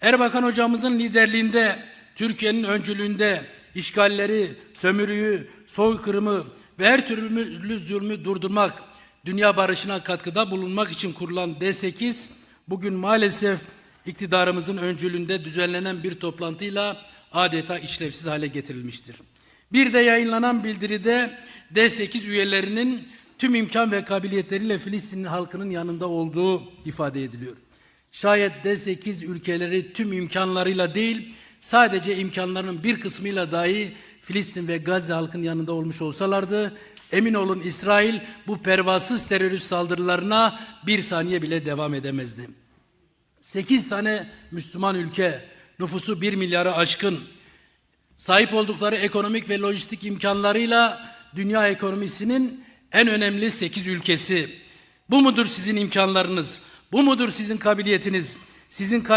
Erbakan hocamızın liderliğinde, Türkiye'nin öncülüğünde işgalleri, sömürüyü, soykırımı ve her türlü zulmü durdurmak, dünya barışına katkıda bulunmak için kurulan D8, bugün maalesef iktidarımızın öncülüğünde düzenlenen bir toplantıyla adeta işlevsiz hale getirilmiştir. Bir de yayınlanan bildiride D8 üyelerinin tüm imkan ve kabiliyetleriyle Filistin halkının yanında olduğu ifade ediliyor. Şayet D8 ülkeleri tüm imkanlarıyla değil, sadece imkanlarının bir kısmıyla dahi Filistin ve Gazze halkının yanında olmuş olsalardı, emin olun İsrail bu pervasız terörist saldırılarına bir saniye bile devam edemezdi. 8 tane Müslüman ülke, nüfusu 1 milyarı aşkın, sahip oldukları ekonomik ve lojistik imkanlarıyla dünya ekonomisinin en önemli 8 ülkesi. Bu mudur sizin imkanlarınız? Bu mudur sizin kabiliyetiniz? Sizin kabiliyetiniz